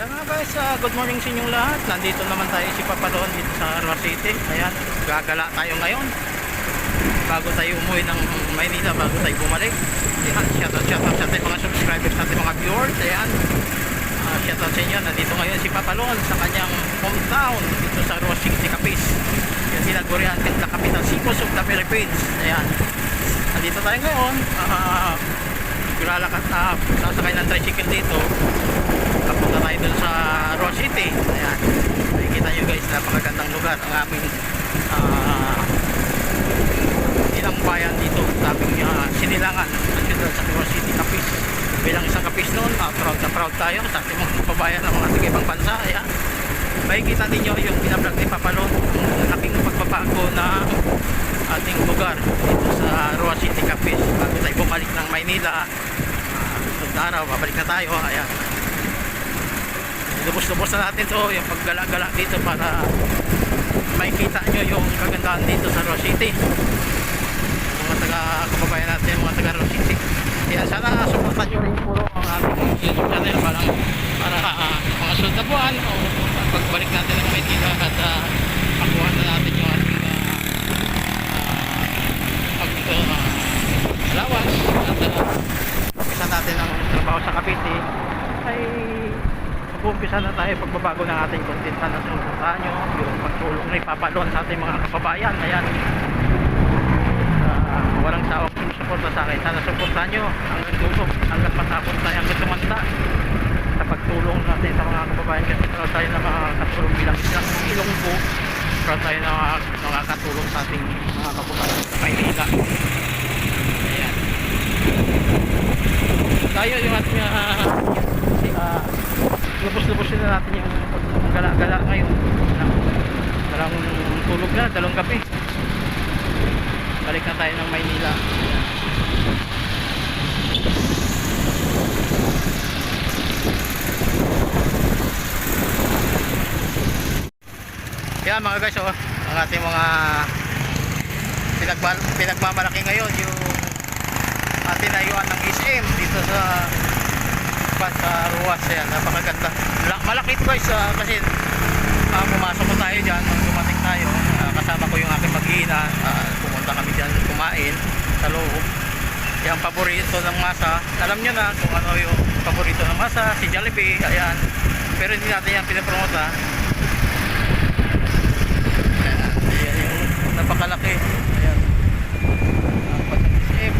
Kaya nga guys, ah, good morning sa inyong lahat. Nandito naman tayo si Papaloon dito sa Arwa City. Ayan, gagala tayo ngayon. Bago tayo umuwi ng Maynila, bago tayo bumalik. Ayan, shoutout, shoutout sa ating mga subscribers, sa ating mga viewers. Ayan, uh, shoutout sa inyo. Nandito ngayon si Papaloon sa kanyang hometown dito sa Arwa City, Capiz. Yung tinagurihan the capital Cipos of the Philippines. Ayan, nandito tayo ngayon. Ah, lalakad na sasakay ng tricycle dito Dun sa Roa City. Ayan. Nakikita nyo guys, napakagandang lugar. Ang aming ah, ilang bayan dito. Aming ah, sinilangan. Ang sa Roa City, Capiz. Bilang isang Capiz noon, ah, proud na proud tayo sa ating mga kababayan ng mga taga ibang bansa. Ayan. Makikita ninyo yung pinablog ni Papalon. Ang laking pagbabago na ating lugar dito sa Roa City, Capiz. Bago tayo bumalik ng Maynila. na araw, babalik na tayo. Ayan lubos-lubos na natin to yung paggala-gala dito para makikita nyo yung kagandahan dito sa Roa City. Mga taga kababayan natin mga taga Roa City. Kaya sana supportan nyo rin puro ang ating YouTube channel para, para uh, mga sunod o pagbalik natin ng Maynila at uh, makuha na natin yung ating uh, pag uh, lawas at uh, natin ang trabaho sa Cavite. Ay mag-umpisa na tayo pagbabago ng ating content na sinusuntahan nyo yung pagtulong na ipapalon sa ating mga kababayan. Ayan. Uh, walang sawang sumusuporta sa akin. Sana suportahan nyo hanggang dulo hanggang patapos tayo hanggang tumanda sa pagtulong natin sa mga kababayan. Kasi proud tayo na makakatulong bilang isang ilonggo proud tayo na makakatulong sa ating mga kababayan sa Maynila ayan. Tayo yung ating uh, uh, lubos-lubosin na natin yung gala-gala ngayon. Walang tulog na, dalawang gabi. Balik na tayo ng Maynila. Yan mga guys oh, ang ating mga pinagma pinagmamalaki ngayon yung ating nayuan ng SM dito sa pa sa ruwas yan napakaganda. La- malaki ito guys ah, kasi ah, pumasok ko tayo dyan nung dumating tayo ah, kasama ko yung aking mag-iina ah, pumunta kami dyan kumain sa loob. Yung paborito ng masa. Alam nyo na kung ano yung paborito ng masa si Jollibee ayan. Pero hindi natin yan pinapromote ha ayan, ayan yung napakalaki ayan Ah, pag-isip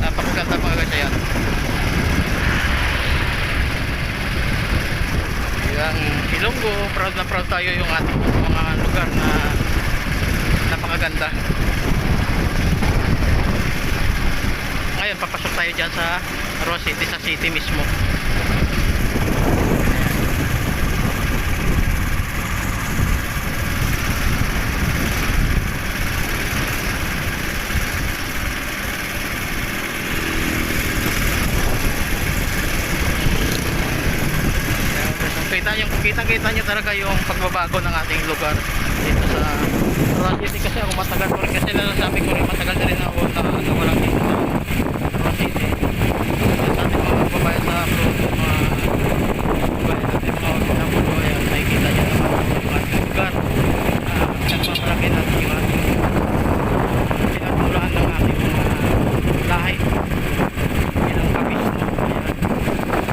napakaganda mga guys ayan yung Ilonggo proud tayo yung ating mga lugar na napakaganda. Ngayon papasok tayo dyan sa Roa City sa city mismo kita yung kita kita nyo talaga yung pagbabago ng ating lugar dito sa City kasi ako matagal ko rin kasi sabi ko rin matagal na rin ako na ano ko lang dito sa Roa City sa ating mga kababayan sa abroad mga kababayan natin mga OFW ayan nakikita nyo naman yung ating lugar uh, nagmamalaki natin yung ating pinatulaan ng ating mga lahi ilang kabis no ayan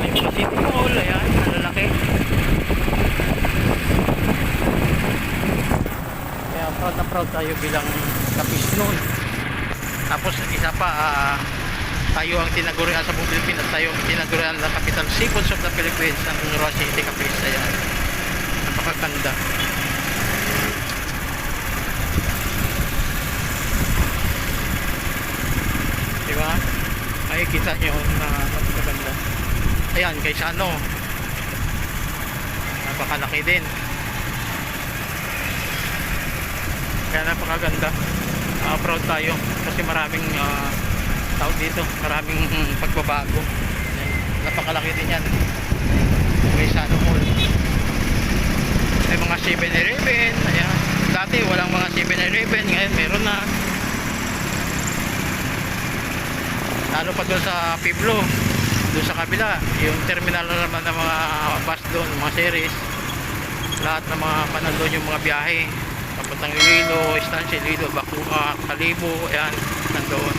may mga city mall ayan ang lalaki kaya proud na proud tayo bilang kapis noon tapos isa pa ah, tayo ang tinagurian sa buong Pilipinas tayo ang tinagurian na capital seapons of the Philippines ang Roa City Capiz ayan napakaganda diba? Makikita nyo na napakaganda. Ayan kaysa ano napakalaki din. Kaya napakaganda. Uh, proud tayo kasi maraming uh, tao dito. Maraming pagbabago. Napakalaki din yan. May Sano Mall. May mga 7-Eleven. Ayan. Dati walang mga 7-Eleven. Ngayon meron na lalo pa doon sa Piblo doon sa kabila, yung terminal na naman ng mga bus doon, mga series. Lahat ng mga panandun yung mga biyahe. Papuntang Iloilo, Estancia Iloilo, Bakua, Kalibo, ayan, nandoon.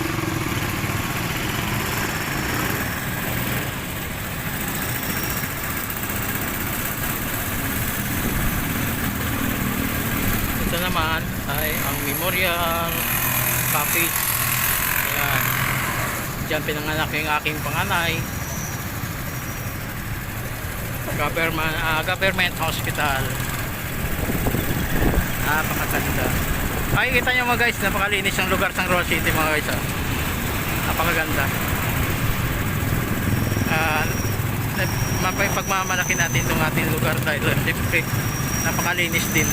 Ito naman ay ang memorial cottage. Diyan pinanganak yung aking panganay. Government, ah, government hospital. Napakaganda. Ay, kita nyo mga guys, napakalinis ang lugar sa Roa City mga guys. ah. Napakaganda. Ah, nag- mapay pagmamalaki natin itong ating lugar dahil uh, siyempre napakalinis din.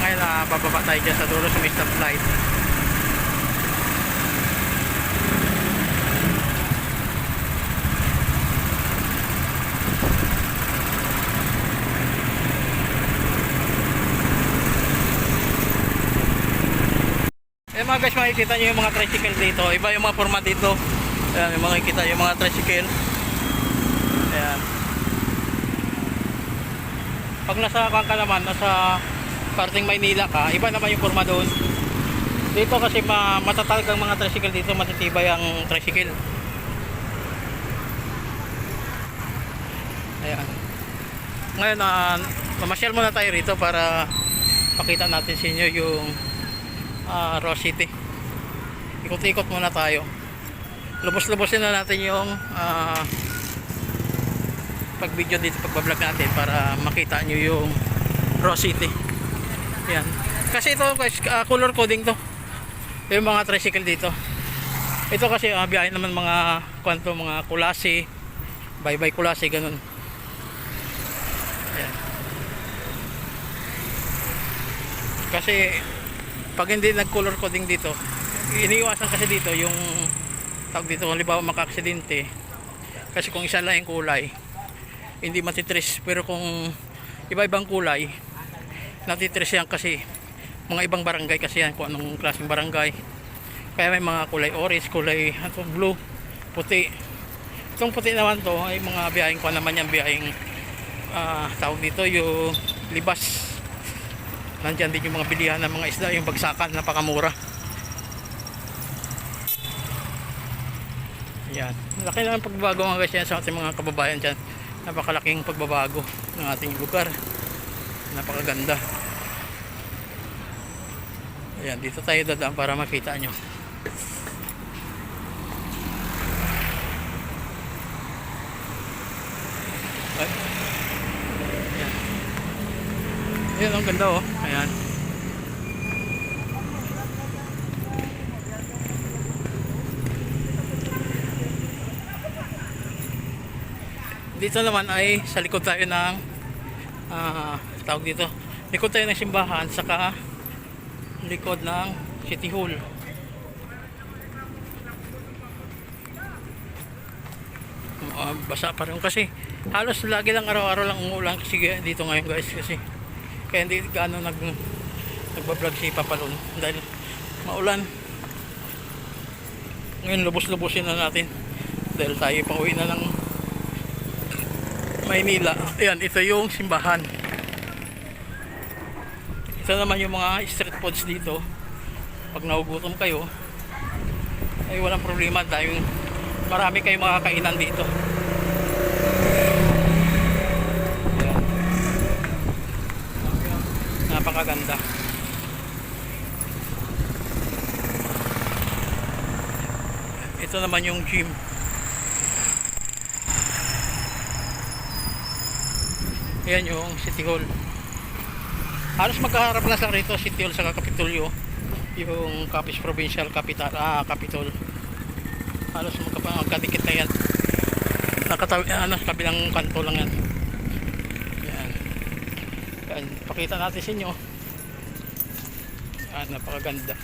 Ngayon na bababa tayo dyan sa dulo sa may stoplight. Eh mga guys, makikita nyo yung mga tricycle dito. Iba yung mga forma dito. Ayan, yung makikita yung mga tricycle. Ayan. Pag nasa kang ka naman, nasa parting Maynila ka, iba naman yung forma doon. Dito kasi ma matatag ang mga tricycle dito, matitibay ang tricycle. Ayan. Ngayon, uh, mamasyal muna tayo rito para pakita natin sa inyo yung uh, Ross City. Ikot-ikot muna tayo. Lubos-lubosin na natin yung ah, pag-video dito, pag-vlog natin para makita nyo yung Ross City. Yan. Kasi ito guys, ah, color coding to. Yung mga tricycle dito. Ito kasi uh, biyahe naman mga kwanto, mga kulasi, bye-bye kulasi, ganun. Ayan. Kasi pag hindi nag-color coding dito, iniiwasan kasi dito yung tawag dito, halimbawa maka-aksidente. Kasi kung isa lang yung kulay, hindi matitres. Pero kung iba-ibang kulay, natitres yan kasi mga ibang barangay kasi yan, kung anong klaseng barangay. Kaya may mga kulay orange, kulay ano, blue, puti. Itong puti naman to ay mga biyaheng ko naman yan, biyaheng ah, tawag dito yung libas. Nandyan din yung mga bilihan ng mga isda yung bagsakan napakamura. Yan laki na ang pagbabago mga guys yan sa ating mga kababayan dyan. Napakalaking pagbabago ng ating lugar napakaganda ayan dito tayo dadaan para makita nyo ay ayan ang ganda oh. Ayan. Dito naman ay sa likod tayo ng ah, tawag dito. Likod tayo ng simbahan saka likod ng City Hall. Ah, basa pa rin kasi halos lagi lang araw-araw lang umuulan kasi dito ngayon guys kasi kaya hindi gaano nag nagbablog si Papalon dahil maulan ngayon lubos-lubosin na natin dahil tayo pa uwi na ng Maynila ayan ito yung simbahan ito naman yung mga street foods dito. Pag nagugutom kayo ay walang problema dahil marami kayong mga kainan dito. Ayan. Napakaganda. Ito naman yung gym. Yan yung city hall halos magkaharap na sa rito city hall sa Kapitolyo yung Capiz Provincial Capital ah Capitol halos magkadikit na yan nakatawi ano kabilang kanto lang yan yan yan, pakita natin sa inyo. Ah, napakaganda.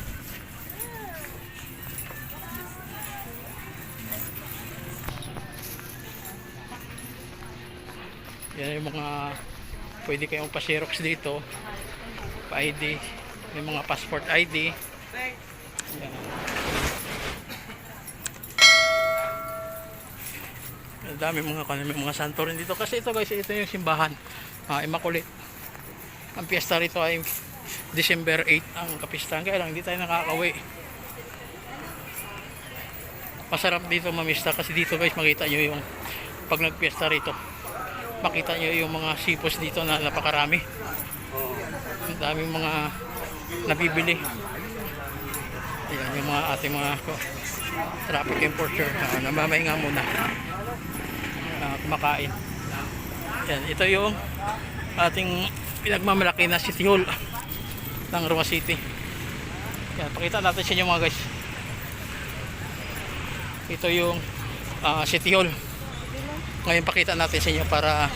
Yan yung mga pwede kayong pa-xerox dito. Pa-ID. May mga passport ID. Yan. Ang dami mga may mga santo rin dito kasi ito guys ito yung simbahan ah, Immaculate ang piyesta rito ay December 8 ang kapistahan kaya lang hindi tayo nakakauwi masarap dito mamista kasi dito guys makita nyo yung pag nagpiesta rito makita nyo yung mga sipos dito na napakarami ang daming mga nabibili. Ayan yung mga ating mga traffic enforcer. Uh, namamahinga muna. Uh, kumakain. Yan ito yung ating pinagmamalaki na City Hall ng Roma City. Yan pakita natin sa inyo mga guys. Ito yung ah, City Hall ngayon pakita natin sa inyo para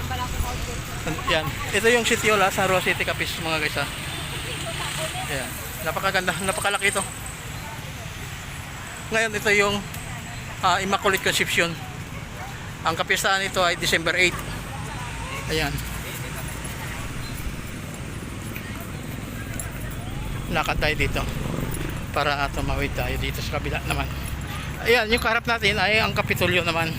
yan. Ito yung ha, sa Roma City Capiz mga guys ha yan. Napakaganda napakalaki ito. Ngayon ito yung ah, Immaculate Conception ang kapistahan nito ay December 8 ayan. Lakad tayo dito. Para tumawid tayo dito sa kabila naman. Ayan yung kaharap natin ay ang Kapitolyo naman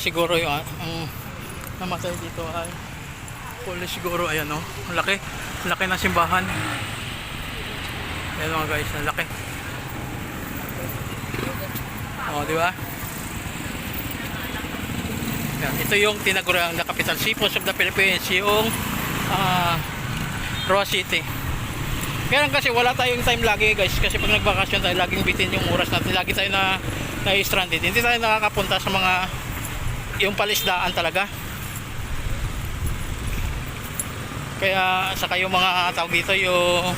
siguro yung ah, ang namatay dito ay police siguro ayan o ang laki. Laki ng simbahan. Ayan mga guys ang laki. O di ba? Yan, ito yung tinagurang na capital Sipos of the Philippines yung ah Roa City. Kaya kasi wala tayong time lagi guys kasi pag nagbakasyon tayo laging bitin yung oras natin. Lagi tayo na na stranded hindi tayo nakakapunta sa mga yung palisdaan talaga. Kaya sa kayo mga tawag dito yung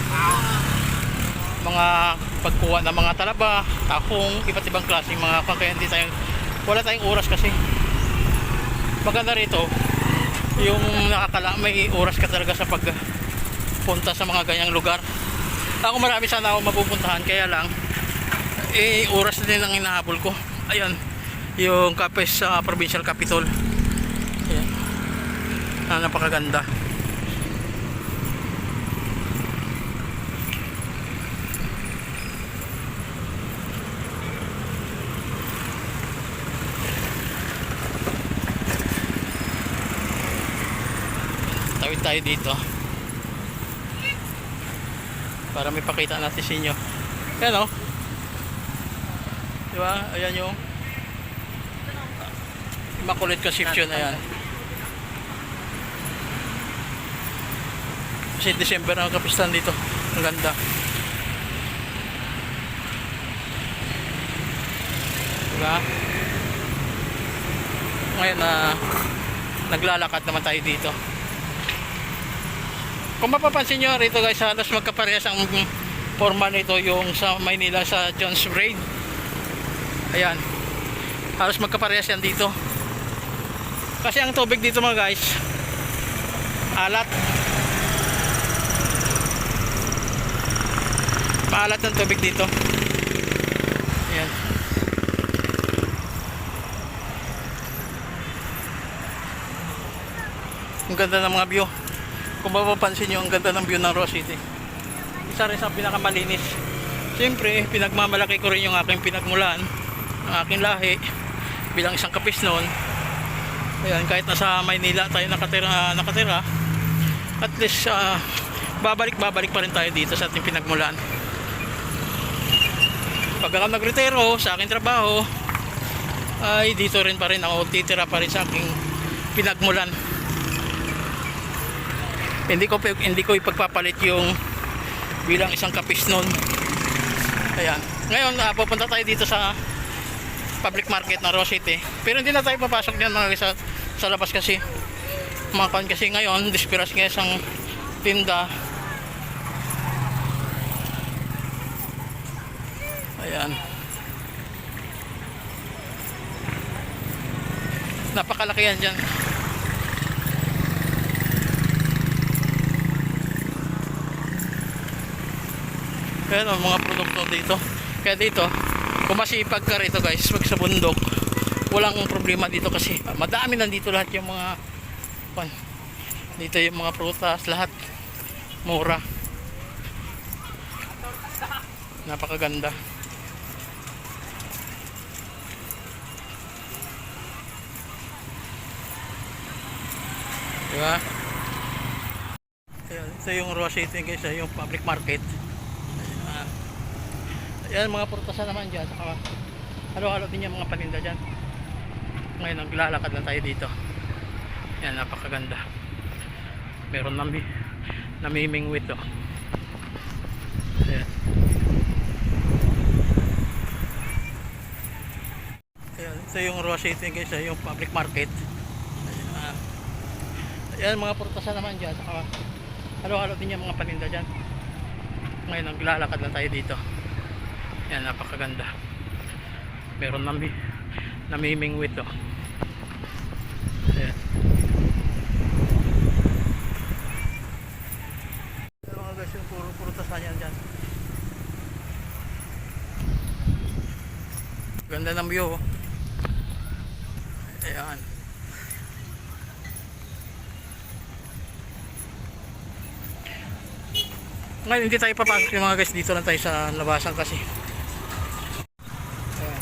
mga pagkuha ng mga talaba takong iba't ibang klaseng mga kaya hindi wala tayong oras kasi. Maganda rito yung nakakala may oras ka talaga sa pagpunta sa mga ganyang lugar. Ako marami sana ako mapupuntahan kaya lang eh oras din ang hinahabol ko. Ayan yung Capes sa provincial capital ayan. Ah, napakaganda. Tawid tayo dito. Para may pakita natin sa inyo. Yan o di ba? Ayan yung Immaculate Conception ayan. Kasi December ang kapistan dito. Ang ganda. Diba? Ngayon na naglalakad naman tayo dito. Kung mapapansin nyo rito guys halos magkaparehas ang forma nito yung sa Maynila sa John's Braid ayan. Halos magkaparehas yan dito kasi ang tubig dito mga guys alat. Maalat ng tubig dito. Ayan. Ang ganda ng mga view. Kung mapapansin nyo ang ganda ng view ng Rose City. Isa rin sa pinakamalinis. Siyempre pinagmamalaki ko rin yung aking pinagmulan ang aking lahi bilang isang kapis noon ayan kahit nasa Maynila tayo nakatira, nakatira at least ah, babalik babalik pa rin tayo dito sa ating pinagmulan. Pag ako nagretiro sa aking trabaho ay dito rin pa rin ako titira pa rin sa aking pinagmulan. Hindi ko hindi ko ipagpapalit yung bilang isang kapis noon ayan. Ngayon uh, pupunta tayo dito sa public market ng Rose City pero hindi na tayo papasok diyan mga sa, sa labas kasi mga kan kasi ngayon disperas nga isang tinda. Ayan. Napakalaki yan dyan. Ayan ang mga produkto dito. Kaya dito, kung masipag ka rito guys, pag sa bundok, walang problema dito kasi madami nandito lahat yung mga pan, dito yung mga prutas, lahat mura. Napakaganda. Diba? Ito yung Roa City guys, ah, yung public market. Ayan, Ayan mga purtasan naman dyan. Saka, halo-halo din yung mga paninda dyan. Ngayon, naglalakad lang tayo dito. Yan, napakaganda. Meron nami, namimingwit oh. Ayan. Ayan, ito yung Roa City guys, ah, yung public market. Ayan, Ayan mga purtasan naman dyan. Saka, halo-halo din yung mga paninda dyan. Ngayon, naglalakad lang tayo dito. Yan, napakaganda. Meron nami, namimingwit oh. Ayan. Ayan mga guys, yung puro purtasan yan dyan. Ganda ng view. Ayan. Ngayon hindi tayo papasok yung mga guys dito lang tayo sa labasan kasi. Ayan.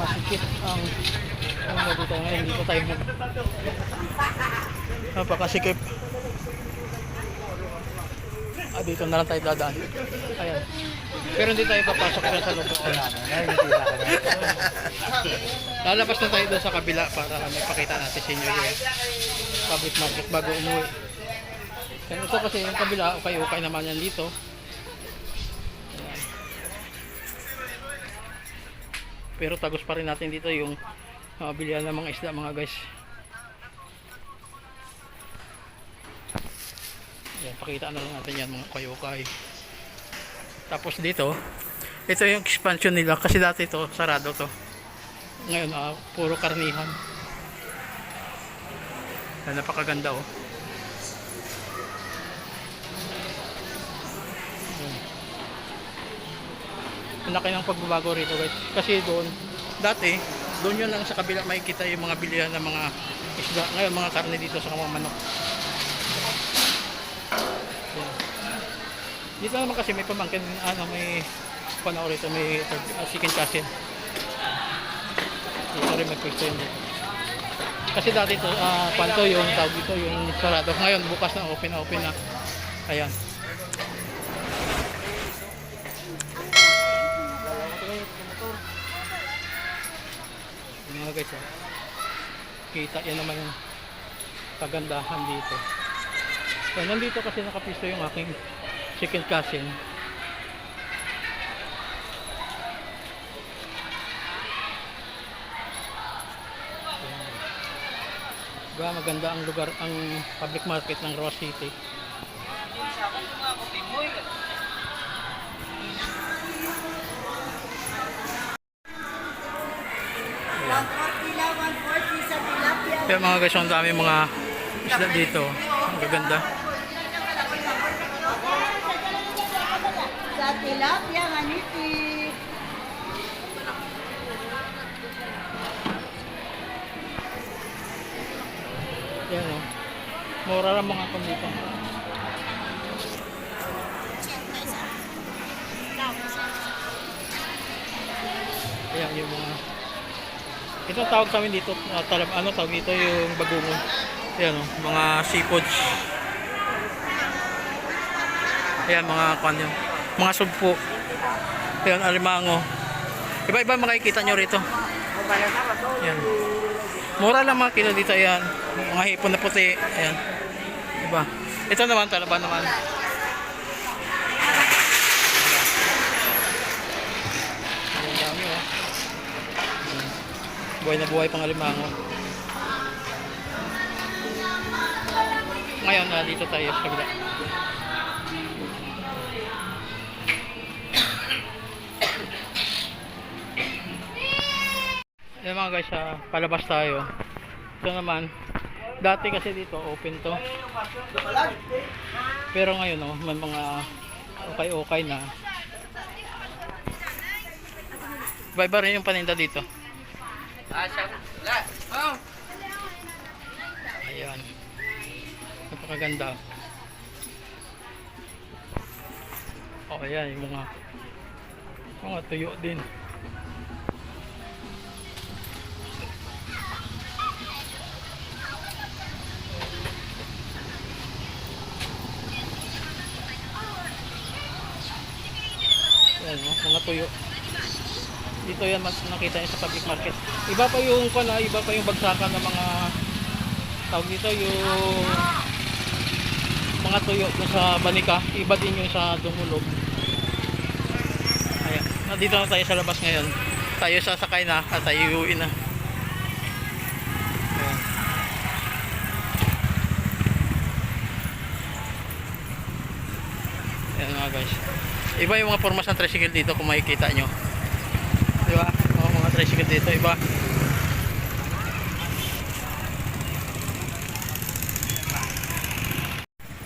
Masikip ang ang dito ngayon dito tayo mag Napakasikip. Ah, dito na lang tayo dadaan. Ayan. Pero hindi tayo papasok sa loob. Lalabas na tayo doon sa kabila para may natin sa inyo yung public market bago umuwi. Kaya ito kasi yung kabila, ukay-ukay naman yan dito. Pero tagos pa rin natin dito yung uh, bilihan ng mga isda mga guys. Ayan, pakita na lang natin yan mga ukay-ukay. Tapos dito, ito yung expansion nila kasi dati to sarado to. Ngayon, ah, puro karnihan. Ayan, napakaganda oh. Ang laki ng pagbabago rito guys. Kasi doon, dati, doon yun lang sa kabila makikita yung mga bilihan ng mga isda. Ngayon, mga karne dito sa mga manok. Dito naman kasi may pamangkin, ano, may panao rito, may uh, chicken cousin. Dito rin may pwesto yun dito. Kasi dati to, ah, panto yung tawag dito, yung sarado. Ngayon, bukas na, open na, open na. Ayan. Yung mga guys, oh. kita yan naman yung kagandahan dito. So, nandito kasi nakapisto yung aking chicken cousin. Diba, maganda ang lugar, ang public market ng Roa City. Kaya mga guys, ang dami mga isda dito. Ang gaganda. Sa tilapia, manipis. Yan o. Mura lang mga kung dito. Ayan yung mga ito tawag sa amin dito uh, talab, ano tawag dito yung bagungon ayan o mga seafoods ayan mga kwan yun mga sugpo. Ayan alimango. Iba iba makikita nyo rito. Ayan. Mura lang mga kilo dito ayan. Mga hipon na puti ayan. Diba ito naman talaba naman. Dami oh. Buhay na buhay pang alimango. Ngayon na dito tayo sa Yan mga guys, ah, palabas tayo. Ito naman, dati kasi dito open to. Pero ngayon oh, may mga okay-okay na. Iba-iba rin yung paninda dito. Ayan. Napakaganda. Oh, ayan yung mga mga tuyo din. Tuyo. Dito yan mas nakita niyo sa public market. Iba pa yung kana, iba pa yung bagsakan ng mga tawag dito yung mga tuyo dun sa Banika. Iba din yung sa Dumulog. Ayan. Nandito na tayo sa labas ngayon. Tayo sasakay na at tayo na. Ayan. Ayan mga guys iba yung mga formas ng tricycle dito kung makikita nyo di ba Oo, mga tricycle dito iba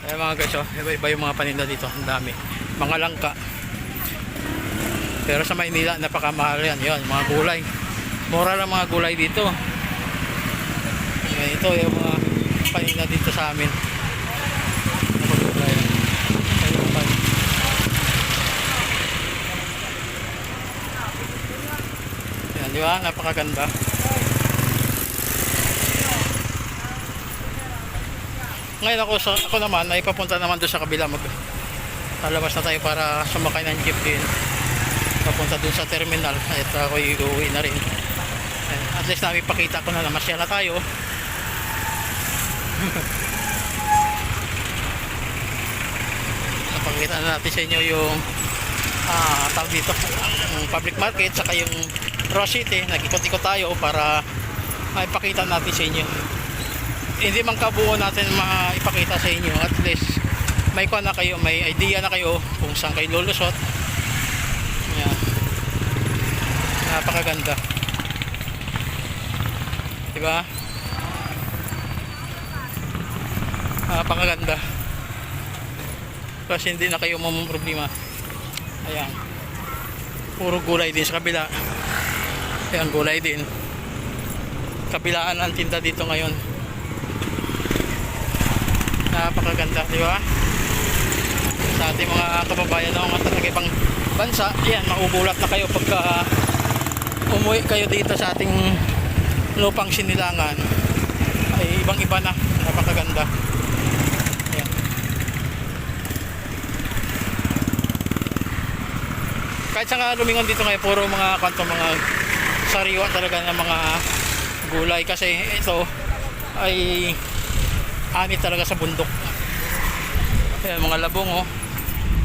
Ayan mga guys, oh, iba-iba yung mga paninda dito. Ang dami. Mga langka. Pero sa Maynila, napakamahal yan. Yan, mga gulay. Mura lang mga gulay dito. Ayan, ito yung mga paninda dito sa amin. Mga gulay. Ayan, pa. Ayan, di ba? Napakaganda. Ngayon ako, sa, ako naman ay papunta naman doon sa kabila. Mag lalabas na tayo para sumakay ng jeep din. Papunta doon sa terminal. At ako uuwi na rin. At least namin pakita ko na na masyala tayo. Napakita na natin sa inyo yung ah, tawag dito yung public market saka yung Rose City nagikot-ikot tayo para maipakita natin sa inyo. Hindi man kabuo natin maipakita sa inyo. At least may kuha na kayo may idea na kayo kung saan kayo lulusot. Yan napakaganda. Diba? Napakaganda. Kasi hindi na kayo mamang problema ayan. Puro gulay din sa kabila ayan gulay din. Kabilaan ang tinda dito ngayon. Napakaganda di ba? Sa ating mga kababayan na mga ibang bansa yan maubulat na kayo pagka umuwi kayo dito sa ating lupang sinilangan. Ay ibang iba na. Napakaganda. Yan kahit sa nga lumingon dito ngayon puro mga kanto mga sariwa talaga ng mga gulay kasi ito ay ani talaga sa bundok. Ayan, mga labong oh.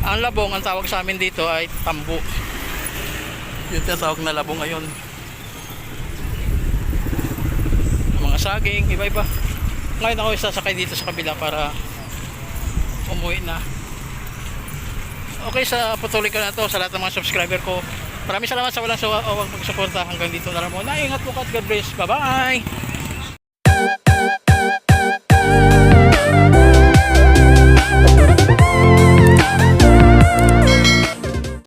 Ang labong ang tawag sa amin dito ay tambo. Yung tinatawag na labong ngayon. Mga saging iba iba ngayon ako sasakay dito sa kabila para umuwi na. Okay sa patuloy ka na to sa lahat ng mga subscriber ko maraming salamat sa walang sawa o magsuporta. Hanggang dito na lang muna. Ingat po at God bless. Bye